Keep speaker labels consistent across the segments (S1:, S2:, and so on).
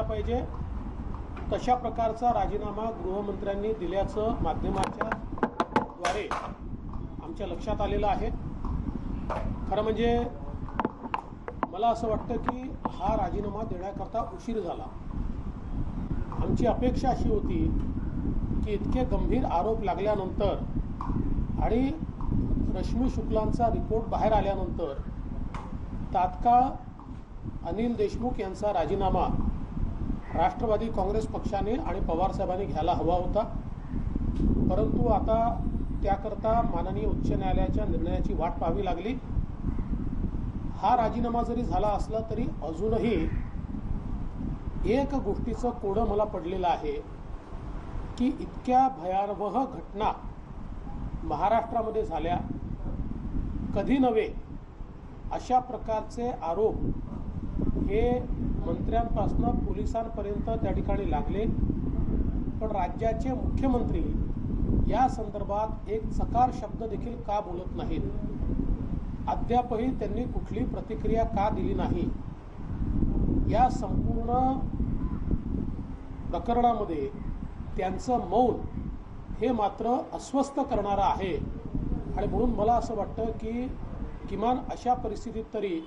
S1: केला पाहिजे. तशा प्रकारचा राजीनामा गृहमंत्र्यांनी दिल्याचं माध्यमाच्या द्वारे आमच्या लक्षात आलेलं आहे. खरं म्हणजे मला असं वाटतं की हा राजीनामा देण्याकरता उशीर झाला. आमची अपेक्षा अशी होती की इतके गंभीर आरोप लागल्यानंतर आणि रश्मी शुक्लांचा रिपोर्ट बाहेर आल्यानंतर तात्काळ अनिल देशमुख यांचा राजीनामा राष्ट्रवादी काँग्रेस पक्षाने आणि पवारसाहेबांनी घ्यायला हवा होता. परंतु आता त्याकरता माननीय उच्च न्यायालयाच्या निर्णयाची वाट पाहावी लागली. हा राजीनामा जरी झाला असला तरी अजूनही एक गोष्टीचं कोडं मला पडलेलं आहे की इतक्या भयावह घटना महाराष्ट्रामध्ये झाल्या. कधी नव्हे अशा प्रकारचे आरोप हे मंत्र्यांपासनं पोलिसांपर्यंत त्या ठिकाणी लागले. पण राज्याचे मुख्यमंत्री या संदर्भात एक चकार शब्द देखील का बोलत नाहीत? अद्यापही त्यांनी कुठली प्रतिक्रिया का दिली नाही? या संपूर्ण प्रकरणामध्ये त्यांचं मौन हे मात्र अस्वस्थ करणारं आहे. आणि म्हणून मला असं वाटतं की किमान अशा परिस्थितीत तरी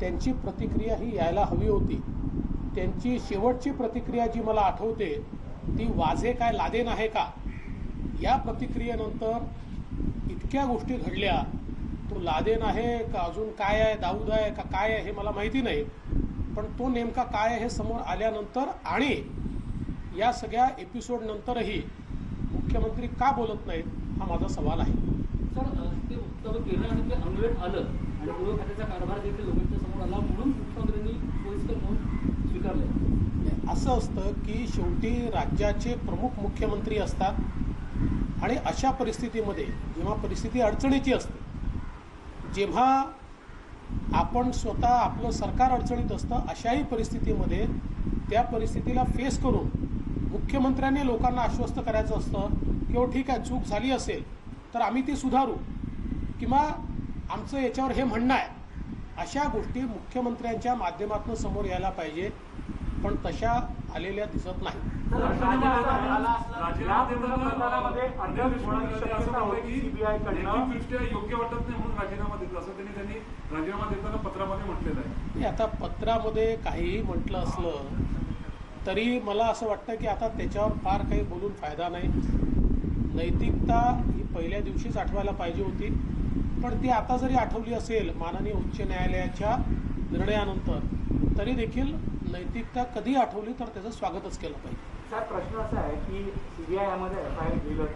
S1: त्यांची प्रतिक्रिया ही यायला हवी होती. त्यांची शेवटची प्रतिक्रिया जी मला आठवते ती वाझे काय लादेन आहे का? या प्रतिक्रियेनंतर इतक्या गोष्टी घडल्या. तो लादेन आहे का अजून काय आहे दाऊद आहे का काय आहे हे मला माहिती नाही. पण तो नेमका काय आहे हे समोर आल्यानंतर आणि या सगळ्या एपिसोड नंतरही मुख्यमंत्री का बोलत नाहीत हा माझा सवाल आहे.
S2: सर ते उत्तर केलं आणि ते आलं. आणि पूर्व खात्याचा कारभार देखील लोकांच्या समोर आला म्हणून मुख्यमंत्र्यांनी सोयीस्कर म्हणून स्वीकारले.
S1: असं असतं की शेवटी राज्याचे प्रमुख मुख्यमंत्री असतात आणि अशा परिस्थितीमध्ये जेव्हा परिस्थिती अडचणीची असते जेव्हा आपण स्वतः आपलं सरकार अडचणीत असतं अशाही परिस्थितीमध्ये त्या परिस्थितीला फेस करून मुख्यमंत्र्यांनी लोकांना आश्वस्त करायचं असतं की हो ठीक आहे चूक झाली असेल तर आम्ही ती सुधारू. किंवा आमचं याच्यावर हे म्हणणं आहे. अशा गोष्टी मुख्यमंत्र्यांच्या माध्यमातून समोर यायला पाहिजे पण तशा आलेल्या दिसत नाही. आता पत्रामध्ये काहीही म्हटलं असलं तरी मला असं वाटतं की आता त्याच्यावर फार काही बोलून फायदा नाही. नैतिकता ही पहिल्या दिवशीच आठवायला पाहिजे होती. पण ती आता जरी आठवली असेल माननीय उच्च न्यायालयाच्या निर्णयानंतर तरी देखील नैतिकता कधी आठवली तर त्याचं स्वागतच केलं पाहिजे.
S3: साहेब प्रश्न असा आहे की सीबीआय यामध्ये एफ आय आर दिलं.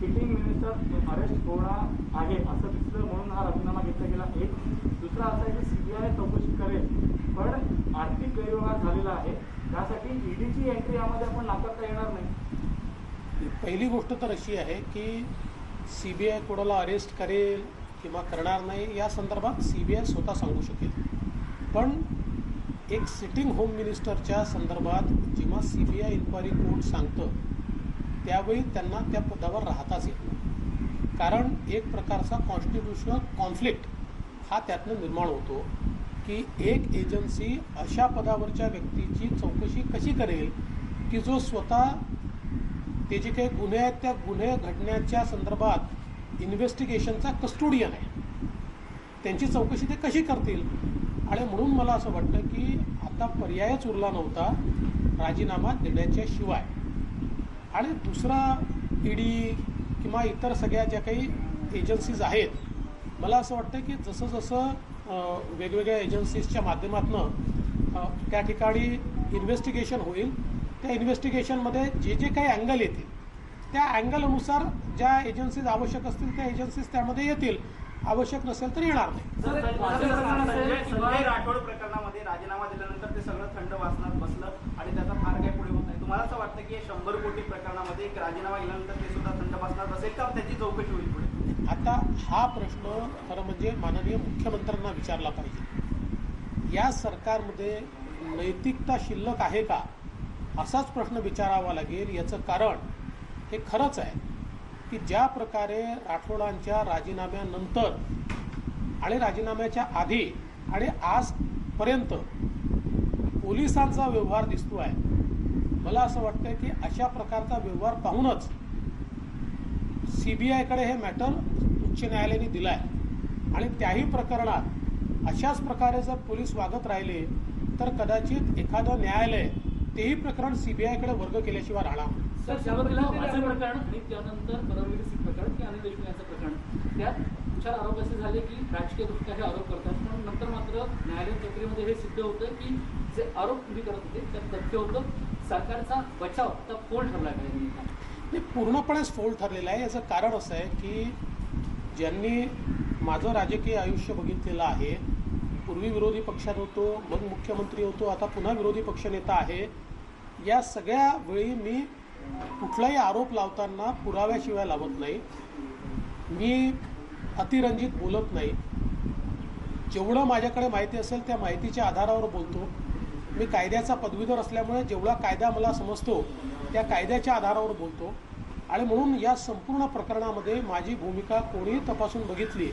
S3: सिटिंग मिनिस्टर अरेस्ट होणार आहे असं दिसलं म्हणून हा राजीनामा घेतला गेला. एक दुसरा असा आहे की सीबीआय चौकशी करेल पण आर्थिक गैरव्यवहार झालेला आहे. त्यासाठी ईडीची एंट्री यामध्ये आपण नाकारता येणार नाही.
S1: पहिली गोष्ट तर अशी आहे की सी बी आय कोणाला अरेस्ट करेल किंवा करणार नाही या संदर्भात सी बी आय स्वतः सांगू शकेल. पण एक सिटिंग होम मिनिस्टरच्या संदर्भात जेव्हा C B I inquiry court सांगतं त्यावेळी त्यांना त्या पदावर राहताच येत नाही. कारण एक प्रकारचा कॉन्स्टिट्युशनल कॉन्फ्लिक्ट हा त्यातनं निर्माण होतो की एक एजन्सी अशा पदावरच्या व्यक्तीची चौकशी कशी करेल की जो स्वतः ते जे काही गुन्हे आहेत त्या गुन्हे घडण्याच्या संदर्भात इन्व्हेस्टिगेशनचा कस्टोडियन आहे. त्यांची चौकशी ते कशी करतील? आणि म्हणून मला असं वाटतं की आता पर्यायच उरला नव्हता राजीनामा देण्याच्या शिवाय आणि दुसरा ईडी किंवा इतर सगळ्या ज्या काही एजन्सीज आहेत मला असं वाटतं की जसं जसं वेगवेगळ्या एजन्सीजच्या माध्यमातून त्या ठिकाणी इन्व्हेस्टिगेशन होईल त्या इन्व्हेस्टिगेशनमध्ये जे जे काही अँगल येतील त्या अँगलनुसार ज्या एजन्सीज आवश्यक असतील त्या एजन्सीज त्यामध्ये येतील आवश्यक नसेल तर येणार नाही
S4: राठोड प्रकरणामध्ये राजीनामा दिल्यानंतर ते सगळं थंड वासनात बसलं आणि त्याचा फार काही पुढे होत नाही तुम्हाला असं वाटतं की हे शंभर कोटी प्रकरणामध्ये एक राजीनामा गेल्यानंतर ते सुद्धा थंड वासनात बसेल का त्याची चौकशी होईल पुढे
S1: आता हा प्रश्न खरं म्हणजे माननीय मुख्यमंत्र्यांना विचारला पाहिजे या सरकारमध्ये नैतिकता शिल्लक आहे का असाच प्रश्न विचारावा लागेल. याचं कारण हे खरंच आहे की ज्या प्रकारे राठोडांच्या राजीनाम्यानंतर आणि राजीनाम्याच्या आधी आणि आजपर्यंत पोलिसांचा व्यवहार दिसतो आहे मला असं वाटतं की अशा प्रकारचा व्यवहार पाहूनच सी बी आयकडे हे मॅटर उच्च न्यायालयाने दिलं आहे आणि त्याही प्रकरणात अशाच प्रकारे जर पोलीस वागत राहिले तर कदाचित एखादं न्यायालय तेही प्रकरण सी बी आयकडे वर्ग केल्याशिवाय राहणार.
S2: सर आणि त्यानंतर प्रकरण की अनिल देशमुख यांचं प्रकरण. त्यात चार आरोप असे झाले की हे आरोप करतात पण नंतर मात्र न्यायालयीन प्रक्रियेमध्ये हे सिद्ध होतं की जे आरोप तुम्ही करत होते त्यात तथ्य होतं सरकारचा बचाव आता फोल ठरला
S1: हे पूर्णपणेच फोल ठरलेलं आहे. याचं कारण असं आहे की ज्यांनी माझं राजकीय आयुष्य बघितलेलं आहे पूर्वी विरोधी पक्षात होतो मग मुख्यमंत्री होतो आता पुन्हा विरोधी पक्षनेता आहे. या सगळ्या वेळी मी कुठलाही आरोप लावताना पुराव्याशिवाय लावत नाही. मी अतिरंजित बोलत नाही. जेवढं माझ्याकडे माहिती असेल त्या माहितीच्या आधारावर बोलतो. मी कायद्याचा पदवीधर असल्यामुळे जेवढा कायदा मला समजतो त्या कायद्याच्या आधारावर बोलतो. आणि म्हणून या संपूर्ण प्रकरणामध्ये माझी भूमिका कोणीही तपासून बघितली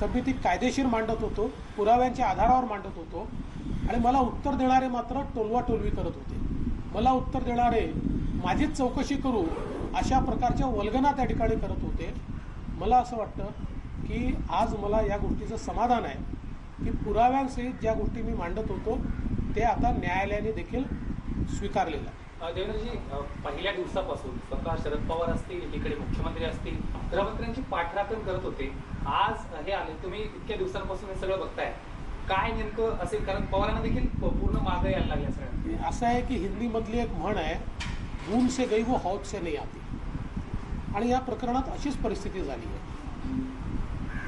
S1: तर मी ती कायदेशीर मांडत होतो पुराव्यांच्या आधारावर मांडत होतो. आणि मला उत्तर देणारे मात्र टोलवाटोलवी करत होते. मला उत्तर देणारे माझीच चौकशी करू अशा प्रकारच्या वल्गना त्या ठिकाणी करत होते. मला असं वाटतं की आज मला या गोष्टीचं समाधान आहे की पुराव्यांसहित ज्या गोष्टी मी मांडत होतो ते आता न्यायालयाने देखील स्वीकारलेलं आहे
S5: देवेंद्रजी पहिल्या दिवसापासून स्वतः शरद पवार असतील इकडे मुख्यमंत्री असतील गृहमंत्र्यांची पाठराखण करत होते. आज हे आले तुम्ही इतक्या दिवसांपासून हे सगळं बघताय. काय नेमकं असेल? कारण पवारांना देखील पूर्ण मागं यायला लागल्या सगळ्या
S1: असं आहे की हिंदीमधली एक म्हण आहे ऊन से गई वो हौद से नाही आती. आणि या प्रकरणात अशीच परिस्थिती झाली आहे.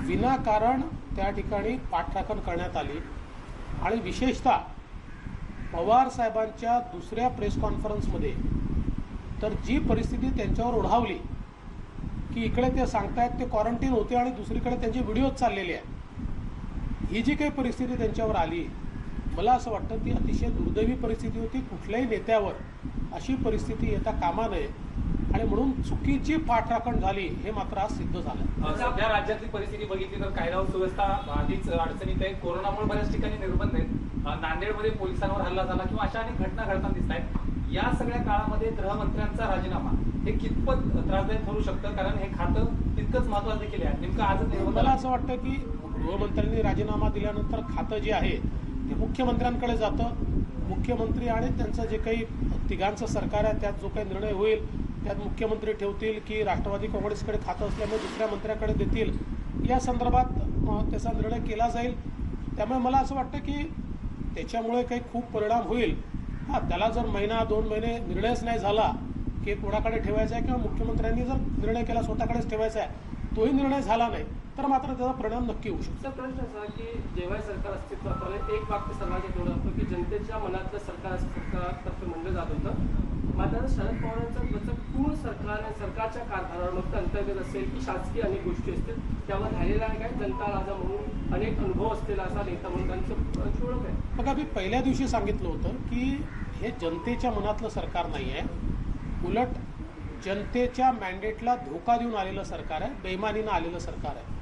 S1: विनाकारण त्या ठिकाणी पाठराखण करण्यात आली आणि विशेषतः पवार साहेबांच्या दुसऱ्या प्रेस कॉन्फरन्समध्ये. तर जी परिस्थिती त्यांच्यावर ओढावली की इकडे ते सांगतायत ते क्वारंटीन होते आणि दुसरीकडे त्यांचे व्हिडिओज चाललेले आहेत. ही जी काही परिस्थिती त्यांच्यावर आली मला असं वाटतं ती अतिशय दुर्दैवी परिस्थिती होती कुठल्याही नेत्यावर अशी परिस्थिती येता कामा नये. आणि म्हणून चुकीची पाठराखण झाली हे मात्र आज सिद्ध झालं
S5: सध्या राज्यातली परिस्थिती बघितली तर कायदा सुव्यवस्था आधीच अडचणीत आहे. कोरोनामुळे बऱ्याच ठिकाणी निर्बंध आहेत. नांदेडमध्ये पोलिसांवर हल्ला झाला किंवा अशा अनेक घटना घडताना दिसत आहेत. या सगळ्या काळामध्ये गृहमंत्र्यांचा राजीनामा हे कितपत त्रासदायक ठरू शकतं? कारण हे खातं तितकंच महत्वाचं देखील आहे. नेमकं निर्बंध
S1: मला असं वाटतं की गृहमंत्र्यांनी राजीनामा दिल्यानंतर खातं जे आहे ते मुख्यमंत्र्यांकडे जातं. मुख्यमंत्री आणि त्यांचं जे काही तिघांचं सरकार आहे त्यात जो काही निर्णय होईल त्यात मुख्यमंत्री ठेवतील की राष्ट्रवादी काँग्रेसकडे खातं असल्यामुळे दुसऱ्या मंत्र्याकडे देतील. या संदर्भात त्याचा निर्णय केला जाईल. त्यामुळे मला असं वाटतं की त्याच्यामुळे काही खूप परिणाम होईल. हां त्याला जर महिना दोन महिने निर्णयच नाही झाला की कोणाकडे ठेवायचा आहे किंवा मुख्यमंत्र्यांनी जर निर्णय केला स्वतःकडेच ठेवायचा आहे तोही निर्णय झाला नाही तर मात्र त्याचा परिणाम नक्की होऊ शकतो.
S6: प्रश्न असा की जेव्हा सरकार अस्तित्वात आलं एक वाक्य सर्वांच्या तेवढं असतं की जनतेच्या मनातलं सरकार सरकारतर्फे म्हणलं जात होतं. मात्र शरद पवारांचं जसं पूर्ण सरकार आणि सरकारच्या कारभारावर मग अंतर्गत असेल की शासकीय अनेक गोष्टी असतील त्यावर राहिलेला आहे काय? जनता राजा म्हणून अनेक अनुभव असलेला असा नेता म्हणून त्यांचं ओळख आहे.
S1: बघा मी पहिल्या दिवशी सांगितलं होतं की हे जनतेच्या मनातलं सरकार नाही आहे. उलट जनतेच्या मॅन्डेटला धोका देऊन आलेलं सरकार आहे बेमानीनं आलेलं सरकार आहे.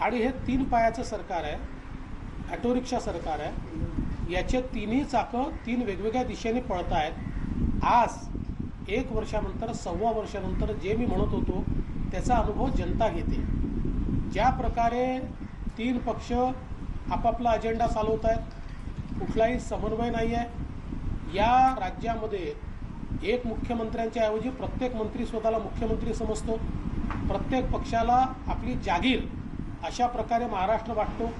S1: आणि हे तीन पायाचं सरकार आहे ॲटोरिक्षा सरकार आहे. याचे तिन्ही चाकं तीन वेगवेगळ्या दिशेने पळत आहेत. आज एक वर्षानंतर सव्वा वर्षानंतर जे मी म्हणत होतो त्याचा अनुभव जनता घेते. ज्या प्रकारे तीन पक्ष आपापला अजेंडा चालवत आहेत कुठलाही समन्वय नाही आहे या राज्यामध्ये एक मुख्यमंत्र्यांच्या ऐवजी प्रत्येक मंत्री स्वतःला मुख्यमंत्री समजतो. प्रत्येक पक्षाला आपली जागीर अशा प्रकारे महाराष्ट्र वाटतो.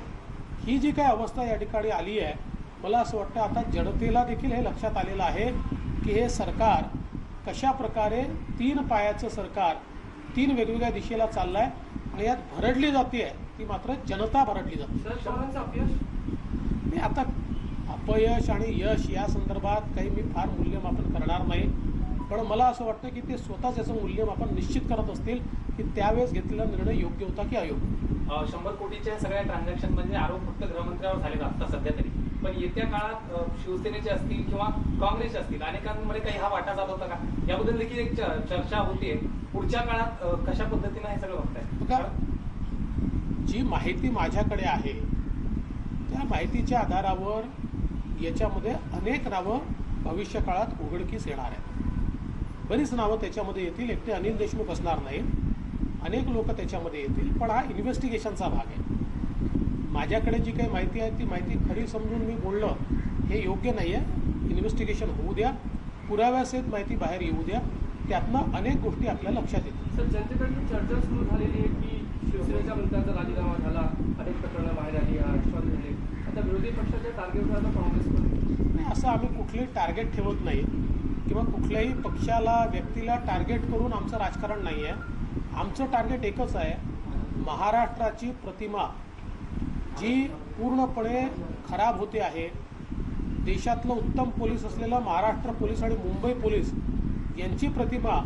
S1: ही जी काही अवस्था या ठिकाणी आली आहे मला असं वाटतं आता जनतेला देखील हे लक्षात आलेलं आहे की हे सरकार कशा प्रकारे तीन पायाचं सरकार तीन वेगवेगळ्या दिशेला चाललं आहे आणि यात भरडली जाते ती मात्र जनता भरडली जाते. मी आता अपयश आणि यश या संदर्भात काही मी फार मूल्यमापन करणार नाही. पण मला असं वाटतं की ते स्वतःच याचं मूल्यमापन निश्चित करत असतील की त्यावेळेस घेतलेला निर्णय योग्य होता की अयोग्य?
S5: शंभर कोटीच्या सगळ्या ट्रान्झॅक्शन म्हणजे आरोप फक्त गृहमंत्र्यावर झाले आता सध्या तरी. पण येत्या काळात शिवसेनेचे असतील किंवा काँग्रेसचे असतील अनेकांमध्ये काही हा वाटा जात होता का? याबद्दल देखील एक चर्चा होतीये पुढच्या काळात कशा पद्धतीनं हे सगळं
S1: बघा
S5: बघताय
S1: जी माहिती माझ्याकडे आहे त्या माहितीच्या आधारावर याच्यामध्ये अनेक नावं भविष्य काळात उघडकीस येणार आहेत. बरीच नावं त्याच्यामध्ये येतील. एकटे अनिल देशमुख असणार नाहीत. अनेक लोक त्याच्यामध्ये येतील पण हा इन्व्हेस्टिगेशनचा भाग आहे. माझ्याकडे जी काही माहिती आहे ती माहिती खरी समजून मी बोलणं हे योग्य नाही आहे इन्व्हेस्टिगेशन होऊ द्या. पुराव्यासहित माहिती बाहेर येऊ द्या. त्यातनं अनेक गोष्टी आपल्या लक्षात येतील.
S6: सर जनतेकडून चर्चा सुरू झालेली आहे की शिवसेनेच्या मंत्र्यांचा राजीनामा झाला अनेक प्रकरणं बाहेर आली राष्ट्रवादी विरोधी पक्षाचे टार्गेट आता काँग्रेस
S1: नाही असं आम्ही कुठलंही टार्गेट ठेवत नाही. किंवा कुठल्याही पक्षाला व्यक्तीला टार्गेट करून आमचं राजकारण नाही आहे. आमचं टार्गेट एकच आहे. महाराष्ट्राची प्रतिमा जी पूर्णपणे खराब होते आहे. देशातलं उत्तम पोलीस असलेलं महाराष्ट्र पोलीस आणि मुंबई पोलीस यांची प्रतिमा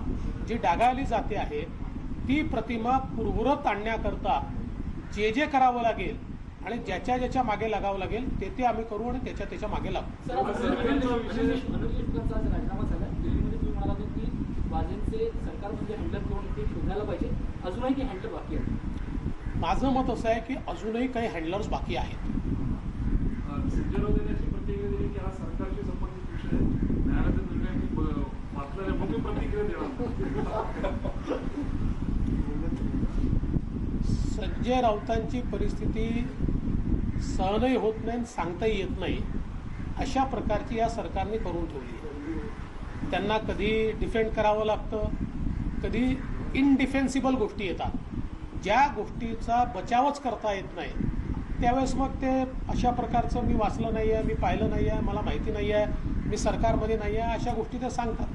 S1: जी डागाळली जाते आहे ती प्रतिमा पूर्वरत आणण्याकरता जे जे करावं लागेल आणि ज्याच्या ज्याच्या मागे लागावं लागेल ते ते आम्ही करू आणि त्याच्या त्याच्यामागे लागू माझं मत असं आहे की अजूनही काही हँडलर्स बाकी आहेत.
S7: संजय
S1: राऊतांची परिस्थिती सहनही होत नाही आणि सांगताही येत नाही अशा प्रकारची या सरकारने करून ठेवली त्यांना कधी डिफेंड करावं लागतं कधी इनडिफेन्सिबल गोष्टी येतात. ज्या गोष्टीचा बचावच करता येत नाही त्यावेळेस मग ते अशा प्रकारचं मी वाचलं नाही आहे मी पाहिलं नाही आहे मला माहिती नाही आहे मी सरकारमध्ये नाही आहे अशा गोष्टी ते सांगतात.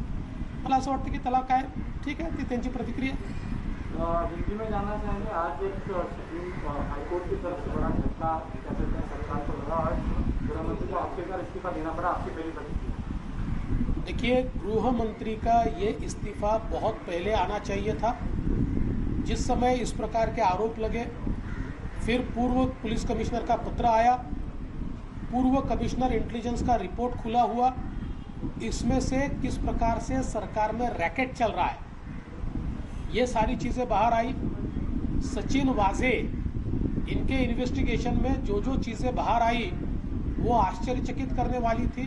S1: मला असं वाटतं की त्याला काय ठीक आहे ती त्यांची प्रतिक्रिया आहे.
S3: में चाहेंगे। आज एक सुप्रीम हाईकोर्ट की तरफ़ से बड़ा फैसला क्या कहते हैं, सरकार को लगा और गृह मंत्री को इस्तीफा देना पड़ा, आपकी पहली
S1: देखिए, गृह मंत्री का ये इस्तीफा बहुत पहले आना चाहिए था। जिस समय इस प्रकार के आरोप लगे, फिर पूर्व पुलिस कमिश्नर का पत्र आया। पूर्व कमिश्नर इंटेलिजेंस का रिपोर्ट खुला हुआ। इसमें से किस प्रकार से सरकार में रैकेट चल रहा है? ये सारी चीज़ें बाहर आई। सचिन वाजे, इनके इन्वेस्टिगेशन में जो जो चीज़ें बाहर आई, वो आश्चर्यचकित करने वाली थी।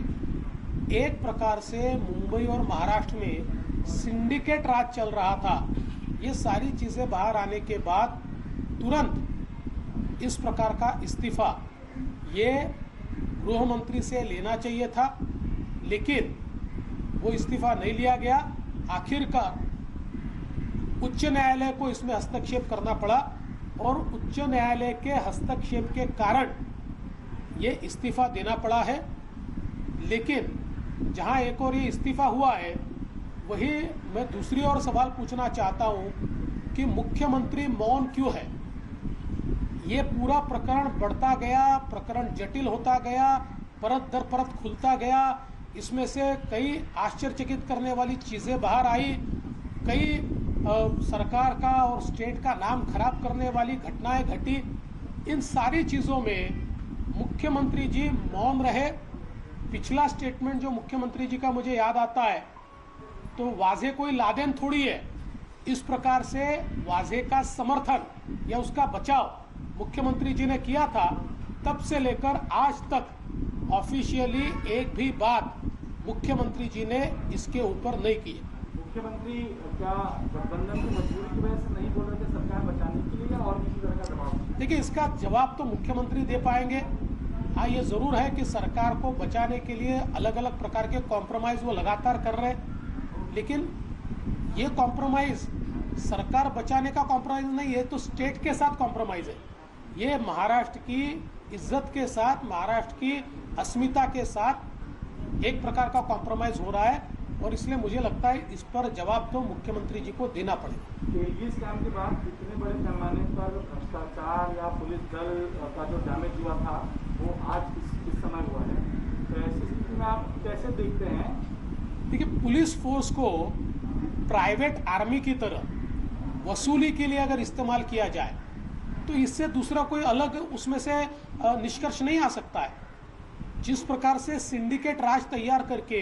S1: एक प्रकार से मुंबई और महाराष्ट्र में सिंडिकेट राज चल रहा था। ये सारी चीज़ें बाहर आने के बाद तुरंत इस प्रकार का इस्तीफा, ये गृह मंत्री से लेना चाहिए था, लेकिन वो इस्तीफा नहीं लिया गया। आखिरकार उच्च न्यायालय को इसमें हस्तक्षेप करना पड़ा और उच्च न्यायालय के हस्तक्षेप के कारण ये इस्तीफा देना पड़ा है। लेकिन जहाँ एक और ये इस्तीफा हुआ है, वही मैं दूसरी ओर सवाल पूछना चाहता हूँ कि मुख्यमंत्री मौन क्यों है? ये पूरा प्रकरण बढ़ता गया, प्रकरण जटिल होता गया, परत दर परत खुलता गया, इसमें से कई आश्चर्यचकित करने वाली चीज़ें बाहर आई, कई सरकार का और स्टेट का नाम खराब करने वाली घटनाएँ घटी, इन सारी चीज़ों में मुख्यमंत्री जी मौन रहे। पिछला स्टेटमेंट जो मुख्यमंत्री जी का मुझे याद आता है तो वाजे कोई लादेन थोड़ी है। इस प्रकार से वाजे का समर्थन या उसका बचाव मुख्यमंत्री जी ने किया था, तब से लेकर आज तक ऑफिशियली एक भी बात मुख्यमंत्री जी ने इसके ऊपर नहीं की।
S3: मुख्यमंत्री क्या गठबंधन की मजबूरी की वजह से नहीं बोल रहे थे, सरकार बचाने के लिए और किसी तरह का दबाव?
S1: देखिए, इसका जवाब तो मुख्यमंत्री दे पाएँगे। हाँ ये ज़रूर है कि सरकार को बचाने के लिए अलग अलग प्रकार के कॉम्प्रोमाइज़ वो लगातार कर रहे हैं। लेकिन ये कॉम्प्रोमाइज़ सरकार बचाने का कॉम्प्रोमाइज़ नहीं है तो स्टेट के साथ कॉम्प्रोमाइज़ है। ये महाराष्ट्र की इज़्ज़त के साथ, महाराष्ट्र की अस्मिता के साथ एक प्रकार का कॉम्प्रोमाइज़ हो रहा है। और इसलिए मुझे लगता है इस पर जवाब तो मुख्यमंत्री जी को देना पड़ेगा।
S3: तेलगी स्कैम के बाद इतने बड़े पैमाने पर भ्रष्टाचार या पुलिस दल का जो डैमेज हुआ था वो आज इस, इस समय हुआ है। तो ऐसी स्थिति में आप कैसे देखते हैं?
S1: देखिए पुलिस फोर्स को प्राइवेट आर्मी की तरह वसूली के लिए अगर इस्तेमाल किया जाए तो इससे दूसरा कोई अलग उसमें से निष्कर्ष नहीं आ सकता है। जिस प्रकार से सिंडिकेट राज तैयार करके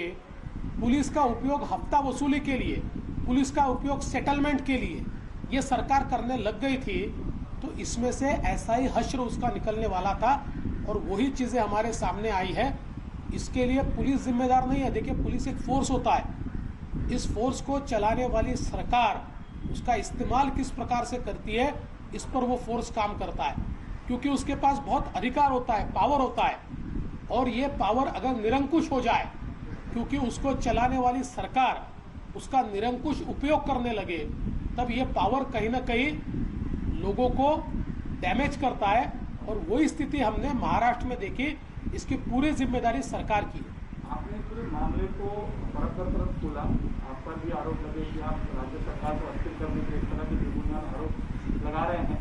S1: पुलिस का उपयोग हफ़्ता वसूली के लिए, पुलिस का उपयोग सेटलमेंट के लिए, ये सरकार करने लग गई थी तो इसमें से ऐसा ही हश्र उसका निकलने वाला था और वही चीज़ें हमारे सामने आई है। इसके लिए पुलिस जिम्मेदार नहीं है। देखिए, पुलिस एक फोर्स होता है। इस फोर्स को चलाने वाली सरकार उसका इस्तेमाल किस प्रकार से करती है, इस पर वो फोर्स काम करता है। क्योंकि उसके पास बहुत अधिकार होता है पावर होता है। और ये पावर अगर निरंकुश हो जाए क्योंकि उसको चलाने वाली सरकार उसका निरंकुश उपयोग करने लगे, तब ये पावर कहीं ना कहीं लोगों को डैमेज करता है और वही स्थिति हमने महाराष्ट्र में देखी, इसकी पूरी ज़िम्मेदारी सरकार की
S3: आपने पूरे मामले को कर परत खोला, आप पर भी आरोप लगे कि आप राज्य सरकार को अस्थिर करने के इस तरह के बेबुनियाद आरोप लगा रहे हैं।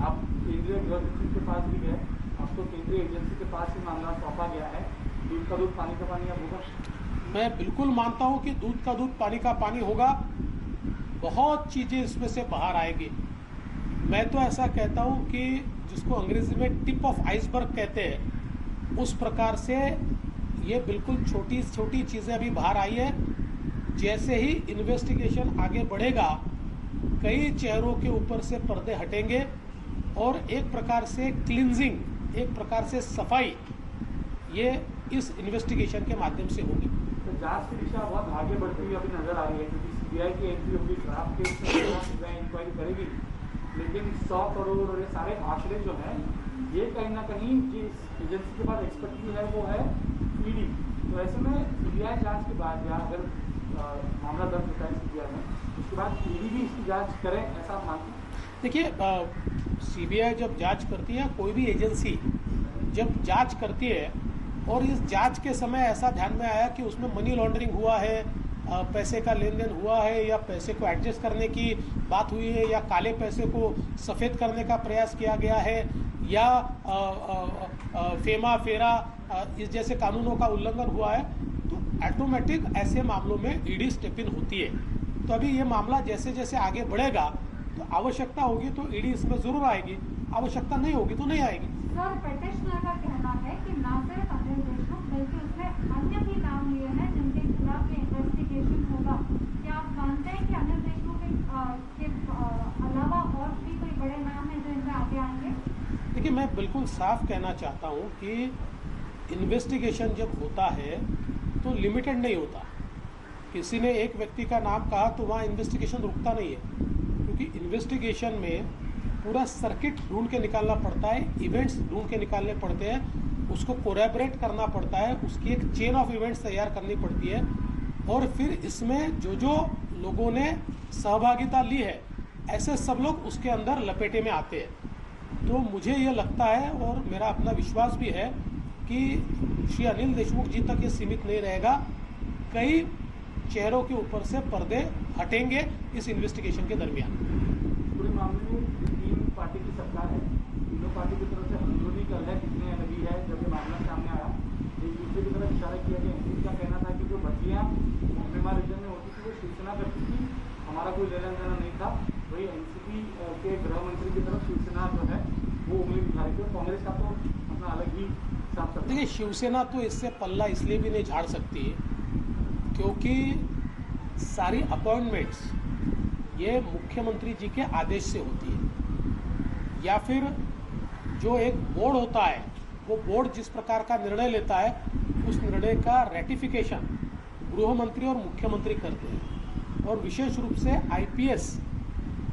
S3: आप केंद्रीय गृह सचिव के पास भी गए, आपको केंद्रीय एजेंसी के पास ही मामला सौंपा गया है। दूध का दूध, पानी का पानी अब होगा
S1: मैं बिल्कुल मानता हूँ कि दूध का दूध पानी का पानी होगा। बहुत चीज़ें इसमें से बाहर आएगी। मैं तो ऐसा कहता हूँ कि जिसको अंग्रेज़ी में टिप ऑफ़ आइसबर्ग कहते हैं, उस प्रकार से ये बिल्कुल छोटी छोटी चीज़ें अभी बाहर आई है। जैसे ही इन्वेस्टिगेशन आगे बढ़ेगा, कई चेहरों के ऊपर से पर्दे हटेंगे और एक प्रकार से क्लिनजिंग एक प्रकार से सफ़ाई, ये इस इन्वेस्टिगेशन के माध्यम से होगी।
S3: तो जाँच की दिशा बहुत आगे बढ़ती हुई अभी नज़र आ रही है क्योंकि सीबीआई की एंट्री होगी ड्राफ्ट केस सीबीआई इंक्वायरी करेगी। लेकिन सौ करोड़ और ये सारे आंकड़े जो हैं ये कहीं ना कहीं जिस एजेंसी के पास एक्सपर्टी है वो है ईडी तो ऐसे में सीबीआई जाँच के बाद या अगर मामला दर्ज होता है सीबीआई में उसके बाद ईडी भी इसकी जाँच करें ऐसा आप मानते
S1: देखिए सीबीआई जब जाँच करती है कोई भी एजेंसी जब जाँच करती है और इस जाँच के समय ऐसा ध्यान में आया कि उसमें मनी लॉन्ड्रिंग हुआ है पैसे का लेन देन हुआ है या पैसे को एडजस्ट करने की बात हुई है या काले पैसे को सफ़ेद करने का प्रयास किया गया है या अ, अ, अ, फेमा फेरा इस जैसे कानूनों का उल्लंघन हुआ है तो ऑटोमेटिक ऐसे मामलों में ईडी स्टेप इन होती है। तो अभी ये मामला जैसे जैसे आगे बढ़ेगा तो आवश्यकता होगी तो ईडी इसमें ज़रूर आएगी। आवश्यकता नहीं होगी तो नहीं आएगी।
S8: सर पेटिशनर का कहना है कि ना सिर्फ़ अनिल देशमुख बल्कि उसने अन्य भी नाम लिए हैं जिनके खिलाफ ये इन्वेस्टिगेशन होगा। क्या आप मानते हैं कि अनिल देशमुख के, अलावा और भी कोई बड़े नाम हैं जो इनमें आगे आएँगे?
S1: देखिए मैं बिल्कुल साफ़ कहना चाहता हूँ कि इन्वेस्टिगेशन जब होता है तो लिमिटेड नहीं होता। किसी ने एक व्यक्ति का नाम कहा तो वहाँ इन्वेस्टिगेशन रुकता नहीं है। क्योंकि इन्वेस्टिगेशन में पूरा सर्किट ढूंढ के निकालना पड़ता है इवेंट्स ढूंढ के निकालने पड़ते हैं, उसको कोरेबरेट करना पड़ता है, उसकी एक चेन ऑफ़ इवेंट्स तैयार करनी पड़ती है। और फिर इसमें जो जो लोगों ने सहभागिता ली है, ऐसे सब लोग उसके अंदर लपेटे में आते हैं। तो मुझे ये लगता है और मेरा अपना विश्वास भी है कि श्री अनिल देशमुख जी तक ये सीमित नहीं रहेगा। कई चेहरों के ऊपर से पर्दे हटेंगे इस इन्वेस्टिगेशन के दरमियान
S3: पूरे मामले में तीन पार्टी की सरकार है तीनों पार्टी की तरफ़ से कितने लगी है, जब ये मामला सामने आया। एक दूसरे की तरफ़ इशारा किया गया एनसीपी का कहना था कि जो रीजन में होती थी, वो शिवसेना करती थी, हमारा कोई लेना देना नहीं था। वही एनसीपी के गृह मंत्री की तरफ़ शिवसेना जो है, वो उंगली दिखा रही थी कांग्रेस का तो अपना अलग ही।
S1: देखिए, शिवसेना तो इससे पल्ला इसलिए भी नहीं झाड़ सकती है, क्योंकि सारी अपॉइंटमेंट्स ये मुख्यमंत्री जी के आदेश से होती है। या फिर जो एक बोर्ड होता है, वो बोर्ड जिस प्रकार का निर्णय लेता है, उस निर्णय का रेटिफिकेशन गृह मंत्री और मुख्यमंत्री करते हैं। और विशेष रूप से आईपीएस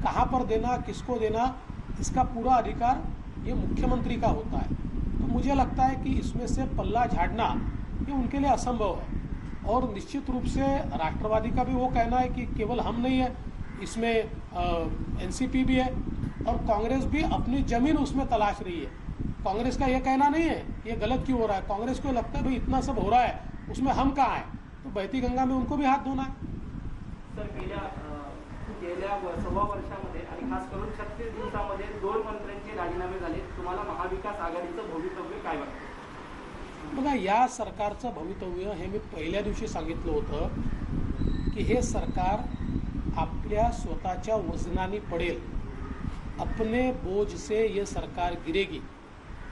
S1: कहाँ पर देना, किसको देना, इसका पूरा अधिकार ये मुख्यमंत्री का होता है। तो मुझे लगता है कि इसमें से पल्ला झाड़ना ये उनके लिए असंभव है। और निश्चित रूप से राष्ट्रवादी का भी वो कहना है कि केवल हम नहीं है, इसमें एनसीपी भी है और कांग्रेस भी अपनी जमीन उसमें तलाश रही है। कांग्रेस का ये कहना नहीं है ये गलत क्यों हो रहा है? कांग्रेस को लगता है भाई इतना सब हो रहा है उसमें हम कहाँ हैं? तो बहती गंगा में उनको भी हात धोना है।
S4: सर गेल्या गेल्या सव्वा वर्षामध्ये आणि खास करून छत्तीस दिवसामध्ये दोन मंत्र्यांचे राजीनामे झाले. तुम्हाला महाविकास आघाडीचं भवितव्य काय वाटतं?
S1: बघा या सरकारचं भवितव्य हे मी पहिल्या दिवशी सांगितलं होतं की हे सरकार आपल्या स्वतःच्या वजनाने पडेल. अपने बोझ से ये सरकार गिरेगी.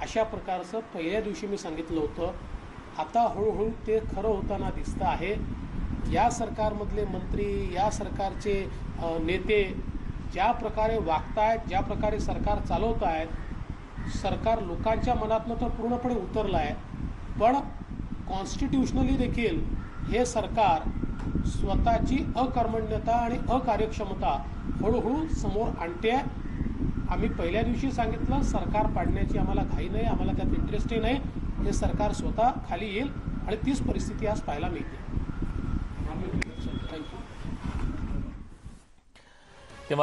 S1: अशा प्रकारचं पहिल्या दिवशी मी सांगितलं होतं. आता हळूहळू ते खरं होताना दिसतं आहे. या सरकारमधले मंत्री या सरकारचे नेते ज्या प्रकारे वागतायत ज्या प्रकारे सरकार चालवत आहेत सरकार लोकांच्या मनातनं तर पूर्णपणे उतरलं आहे पण कॉन्स्टिट्युशनली देखील हे सरकार स्वतःची अकर्मण्यता आणि अकार्यक्षमता हळूहळू समोर आणते आम्ही पहिल्या दिवशी सांगितलं सरकार पाडण्याची आम्हाला घाई नाही आम्हाला त्यात इंटरेस्टही नाही. हे सरकार स्वतः खाली येईल आणि तीच परिस्थिती आज पाहायला मिळते.